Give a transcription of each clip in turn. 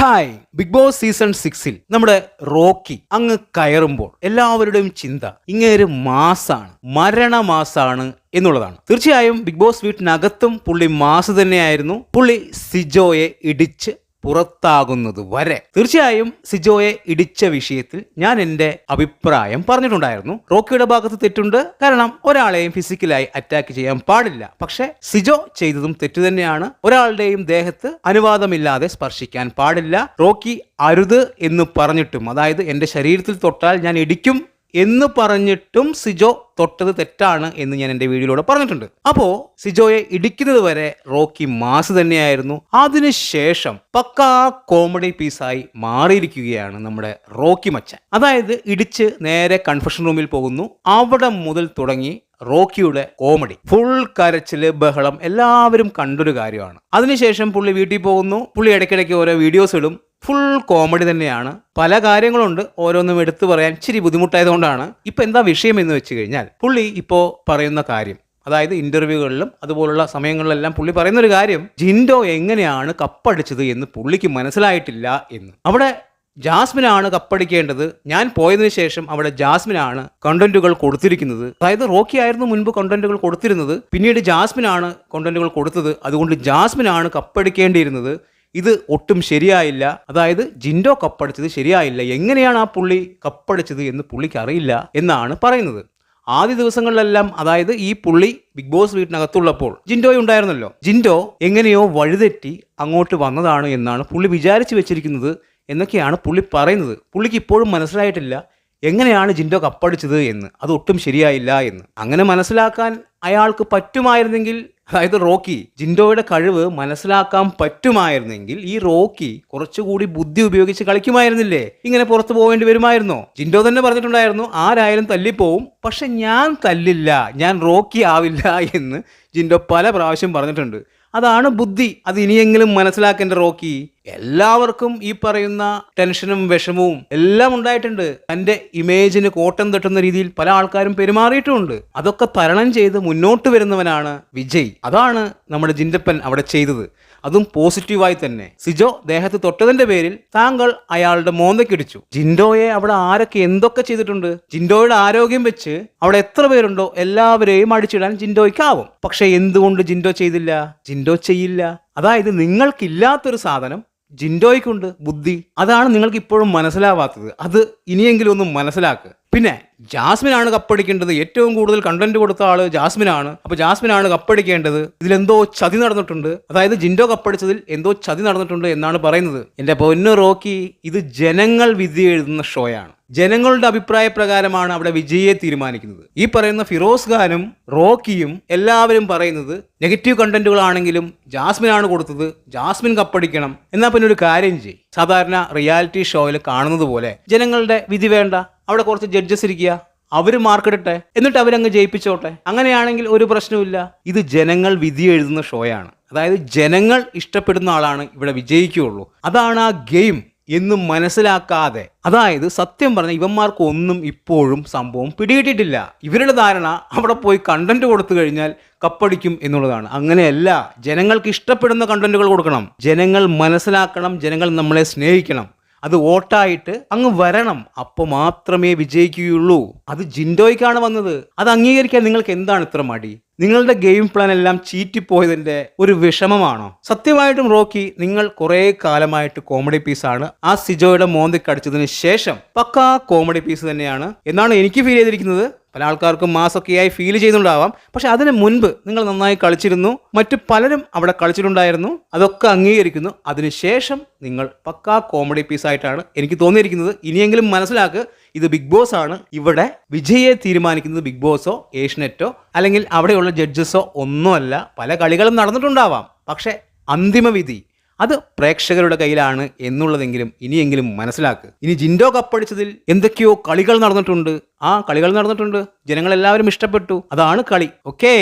Hi big boss season സിക്സിൽ നമ്മുടെ Rocky അങ്ങ് കയറുമ്പോൾ എല്ലാവരുടെയും ചിന്ത ഇങ്ങേര് മാസാണ് മരണ മാസാണ് എന്നുള്ളതാണ്. തീർച്ചയായും ബിഗ് ബോസ് വീട്ടിനകത്തും പുള്ളി മാസ് തന്നെയായിരുന്നു. പുള്ളി സിജോയെ ഇടിച്ച് പുറത്താകുന്നത് വരെ. തീർച്ചയായും സിജോയെ ഇടിച്ച വിഷയത്തിൽ ഞാൻ എന്റെ അഭിപ്രായം പറഞ്ഞിട്ടുണ്ടായിരുന്നു. റോക്കിയുടെ ഭാഗത്ത് തെറ്റുണ്ട്. കാരണം ഒരാളെയും ഫിസിക്കലായി അറ്റാക്ക് ചെയ്യാൻ പാടില്ല. പക്ഷെ സിജോ ചെയ്തതും തെറ്റു തന്നെയാണ്. ഒരാളുടെയും ദേഹത്ത് അനുവാദമില്ലാതെ സ്പർശിക്കാൻ പാടില്ല. റോക്കി അരുത് എന്ന് പറഞ്ഞിട്ടും അതായത് എന്റെ ശരീരത്തിൽ തൊട്ടാൽ ഞാൻ ഇടിക്കും എന്ന് പറഞ്ഞിട്ടും സിജോ തൊട്ടത് തെറ്റാണ് എന്ന് ഞാൻ എന്റെ വീഡിയോയിലൂടെ പറഞ്ഞിട്ടുണ്ട്. അപ്പോൾ സിജോയെ ഇടിക്കുന്നത് വരെ റോക്കി മാസ് തന്നെയായിരുന്നു. അതിനുശേഷം പക്കാ കോമഡി പീസായി മാറിയിരിക്കുകയാണ് നമ്മുടെ റോക്കി മച്ചൻ. അതായത് ഇടിച്ച് നേരെ കൺഫെഷൻ റൂമിൽ പോകുന്നു. അവിടെ മുതൽ തുടങ്ങി റോക്കിയുടെ കോമഡി. ഫുൾ കരച്ചിൽ ബഹളം എല്ലാവരും കണ്ടൊരു കാര്യമാണ്. അതിനുശേഷം പുള്ളി വീട്ടിൽ പോകുന്നു. പുള്ളി ഇടയ്ക്കിടയ്ക്ക് ഓരോ വീഡിയോസ് ഇടും. ഫുൾ കോമഡി തന്നെയാണ്. പല കാര്യങ്ങളുണ്ട് ഓരോന്നും എടുത്തു പറയാൻ ഇച്ചിരി ബുദ്ധിമുട്ടായതുകൊണ്ടാണ്. ഇപ്പൊ എന്താ വിഷയം എന്ന് വെച്ച് കഴിഞ്ഞാൽ പുള്ളി ഇപ്പോൾ പറയുന്ന കാര്യം അതായത് ഇന്റർവ്യൂകളിലും അതുപോലുള്ള സമയങ്ങളിലെല്ലാം പുള്ളി പറയുന്ന ഒരു കാര്യം ജിൻഡോ എങ്ങനെയാണ് കപ്പടിച്ചത് എന്ന് പുള്ളിക്ക് മനസ്സിലായിട്ടില്ല എന്ന്. അവിടെ ജാസ്മിനാണ് കപ്പടിക്കേണ്ടത്. ഞാൻ പോയതിനു ശേഷം അവിടെ ജാസ്മിനാണ് കണ്ടന്റുകൾ കൊടുത്തിരിക്കുന്നത്. അതായത് റോക്കി ആയിരുന്നു മുൻപ് കണ്ടന്റുകൾ കൊടുത്തിരുന്നത്. പിന്നീട് ജാസ്മിനാണ് കണ്ടന്റുകൾ കൊടുത്തത്. അതുകൊണ്ട് ജാസ്മിനാണ് കപ്പടിക്കേണ്ടിയിരുന്നത്. ഇത് ഒട്ടും ശരിയായില്ല. അതായത് ജിൻഡോ കപ്പടിച്ചത് ശരിയായില്ല. എങ്ങനെയാണ് ആ പുള്ളി കപ്പടിച്ചത് എന്ന് പുള്ളിക്ക് അറിയില്ല എന്നാണ് പറയുന്നത്. ആദ്യ ദിവസങ്ങളിലെല്ലാം അതായത് ഈ പുള്ളി ബിഗ് ബോസ് വീട്ടിനകത്തുള്ളപ്പോൾ ജിൻഡോ ഉണ്ടായിരുന്നല്ലോ. ജിൻഡോ എങ്ങനെയോ വഴിതെറ്റി അങ്ങോട്ട് വന്നതാണ് എന്നാണ് പുള്ളി വിചാരിച്ചു വെച്ചിരിക്കുന്നത് എന്നൊക്കെയാണ് പുള്ളി പറയുന്നത്. പുള്ളിക്ക് ഇപ്പോഴും മനസ്സിലായിട്ടില്ല എങ്ങനെയാണ് ജിൻഡോ കപ്പടിച്ചത് എന്ന്. അത് ഒട്ടും ശരിയായില്ല എന്ന്. അങ്ങനെ മനസ്സിലാക്കാൻ അയാൾക്ക് പറ്റുമായിരുന്നെങ്കിൽ അതായത് റോക്കി ജിൻഡോയുടെ കഴിവ് മനസ്സിലാക്കാൻ പറ്റുമായിരുന്നെങ്കിൽ ഈ റോക്കി കുറച്ചുകൂടി ബുദ്ധി ഉപയോഗിച്ച് കളിക്കുമായിരുന്നില്ലേ? ഇങ്ങനെ പുറത്തു പോകേണ്ടി വരുമായിരുന്നോ? ജിൻഡോ തന്നെ പറഞ്ഞിട്ടുണ്ടായിരുന്നു ആരായാലും തല്ലിപ്പോവും പക്ഷെ ഞാൻ തല്ലില്ല ഞാൻ റോക്കി ആവില്ല എന്ന് ജിൻഡോ പല പ്രാവശ്യം പറഞ്ഞിട്ടുണ്ട്. അതാണ് ബുദ്ധി. അത് ഇനിയെങ്കിലും മനസ്സിലാക്കേണ്ട റോക്കി. എല്ലാവർക്കും ഈ പറയുന്ന ടെൻഷനും വിഷമവും എല്ലാം ഉണ്ടായിട്ടുണ്ട്. തന്റെ ഇമേജിന് കോട്ടം തട്ടുന്ന രീതിയിൽ പല ആൾക്കാരും പെരുമാറിയിട്ടുമുണ്ട്. അതൊക്കെ തരണം ചെയ്ത് മുന്നോട്ട് വരുന്നവനാണ് വിജയ്. അതാണ് നമ്മുടെ ജിൻഡപ്പൻ അവിടെ ചെയ്തത്. അതും പോസിറ്റീവായി തന്നെ. സിജോ ദേഹത്ത് തൊട്ടതിന്റെ പേരിൽ താങ്കൾ അയാളുടെ മോന്തയ്ക്കിടിച്ചു. ജിൻഡോയെ അവിടെ ആരൊക്കെ എന്തൊക്കെ ചെയ്തിട്ടുണ്ട്? ജിൻഡോയുടെ ആരോഗ്യം വെച്ച് അവിടെ എത്ര പേരുണ്ടോ എല്ലാവരെയും അടിച്ചിടാൻ ജിൻഡോയ്ക്കാവും. പക്ഷെ എന്തുകൊണ്ട് ജിൻഡോ ചെയ്തില്ല? ജിൻഡോ ചെയ്യില്ല. അതായത് നിങ്ങൾക്കില്ലാത്തൊരു സാധനം ജിൻഡോയ്ക്കുണ്ട് ബുദ്ധി. അതാണ് നിങ്ങൾക്ക് ഇപ്പോഴും മനസ്സിലാവാത്തത്. അത് ഇനിയെങ്കിലും ഒന്ന് മനസ്സിലാക്കുക പിന്നെ ജാസ്മിനാണ് കപ്പടിക്കേണ്ടത്. ഏറ്റവും കൂടുതൽ കണ്ടന്റ് കൊടുത്ത ആൾ ജാസ്മിനാണ്. അപ്പൊ ജാസ്മിനാണ് കപ്പടിക്കേണ്ടത്. ഇതിലെന്തോ ചതി നടന്നിട്ടുണ്ട്. അതായത് ജിൻഡോ കപ്പടിച്ചതിൽ എന്തോ ചതി നടന്നിട്ടുണ്ട് എന്നാണ് പറയുന്നത്. എന്റെ പൊന്നു റോക്കി ഇത് ജനങ്ങൾ വിധി എഴുതുന്ന ഷോയാണ് ജനങ്ങളുടെ അഭിപ്രായ പ്രകാരമാണ് അവിടെ വിജയിയെ തീരുമാനിക്കുന്നത്. ഈ പറയുന്ന ഫിറോസ് ഖാനും റോക്കിയും എല്ലാവരും പറയുന്നത് നെഗറ്റീവ് കണ്ടന്റുകളാണെങ്കിലും ജാസ്മിൻ ആണ് കൊടുത്തത് ജാസ്മിൻ കപ്പടിക്കണം എന്നാൽ പിന്നെ ഒരു കാര്യം ചെയ്യും. സാധാരണ റിയാലിറ്റി ഷോയിൽ കാണുന്നത് പോലെ ജനങ്ങളുടെ വിധി വേണ്ട അവിടെ കുറച്ച് ജഡ്ജസ് ഇരിക്കുക അവർ മാർക്കിടട്ടെ എന്നിട്ട് അവരങ്ങ് ജയിപ്പിച്ചോട്ടെ. അങ്ങനെയാണെങ്കിൽ ഒരു പ്രശ്നവുമില്ല. ഇത് ജനങ്ങൾ വിധി എഴുതുന്ന ഷോയാണ്. അതായത് ജനങ്ങൾ ഇഷ്ടപ്പെടുന്ന ആളാണ് ഇവിടെ വിജയിക്കുകയുള്ളൂ. അതാണ് ആ ഗെയിം. എന്നും മനസ്സിലാക്കാതെ. അതായത് സത്യം പറഞ്ഞ ഇവന്മാർക്ക് ഒന്നും ഇപ്പോഴും സംഭവം പിടികിട്ടിട്ടില്ല. ഇവരുടെ ധാരണ അവിടെ പോയി കണ്ടന്റ് കൊടുത്തു കഴിഞ്ഞാൽ കപ്പടിക്കും എന്നുള്ളതാണ്. അങ്ങനെയല്ല ജനങ്ങൾക്ക് ഇഷ്ടപ്പെടുന്ന കണ്ടന്റുകൾ കൊടുക്കണം. ജനങ്ങൾ മനസ്സിലാക്കണം ജനങ്ങൾ നമ്മളെ സ്നേഹിക്കണം. അത് വോട്ടായിട്ട് അങ്ങ് വരണം. അപ്പോൾ മാത്രമേ വിജയിക്കുകയുള്ളൂ. അത് ജിൻഡോയ്ക്കാണ് വന്നത്. അത് അംഗീകരിക്കാൻ നിങ്ങൾക്ക് എന്താണ് ഇത്ര മടി? നിങ്ങളുടെ ഗെയിം പ്ലാൻ എല്ലാം ചീറ്റിപ്പോയതിന്റെ ഒരു വിഷമമാണോ? സത്യമായിട്ടും റോക്കി നിങ്ങൾ കുറേ കാലമായിട്ട് കോമഡി പീസാണ്. ആ സിജോയുടെ മോന്തിക്കടിച്ചതിന് ശേഷം പക്കാ കോമഡി പീസ് തന്നെയാണ്. എന്നാണ് എനിക്ക് ഫീൽ ചെയ്തിരിക്കുന്നത്. പല ആൾക്കാർക്കും മാസൊക്കെയായി ഫീൽ ചെയ്യുന്നുണ്ടാവാം. പക്ഷെ അതിന് മുൻപ് നിങ്ങൾ നന്നായി കളിച്ചിരുന്നു. മറ്റു പലരും അവിടെ കളിച്ചിട്ടുണ്ടായിരുന്നു. അതൊക്കെ അംഗീകരിക്കുന്നു. അതിനുശേഷം നിങ്ങൾ പക്കാ കോമഡി പീസ് ആയിട്ടാണ് എനിക്ക് തോന്നിയിരിക്കുന്നത്. ഇനിയെങ്കിലും മനസ്സിലാക്ക് ഇത് ബിഗ് ബോസ് ആണ്. ഇവിടെ വിജയെ തീരുമാനിക്കുന്നത് ബിഗ് ബോസോ ഏഷ്യനെറ്റോ അല്ലെങ്കിൽ അവിടെയുള്ള ജഡ്ജസോ ഒന്നുമല്ല. പല കളികളും നടന്നിട്ടുണ്ടാവാം. പക്ഷേ അന്തിമ വിധി അത് പ്രേക്ഷകരുടെ കയ്യിലാണ് എന്നുള്ളതെങ്കിലും ഇനിയെങ്കിലും മനസ്സിലാക്കുക ഇനി ജിൻഡോ കപ്പടിച്ചതിൽ എന്തൊക്കെയോ കളികൾ നടന്നിട്ടുണ്ട്. ആ കളികൾ നടന്നിട്ടുണ്ട്. ജനങ്ങളെല്ലാവരും ഇഷ്ടപ്പെട്ടു. അതാണ് കളി. ഓക്കേ?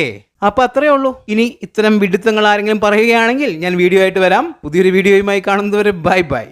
അപ്പൊ അത്രയേ ഉള്ളൂ. ഇനി ഇത്തരം വിഡിത്തങ്ങൾ ആരെങ്കിലും പറയുകയാണെങ്കിൽ ഞാൻ വീഡിയോ ആയിട്ട് വരാം. പുതിയൊരു വീഡിയോയുമായി കാണുന്നവരെ ബൈ ബൈ.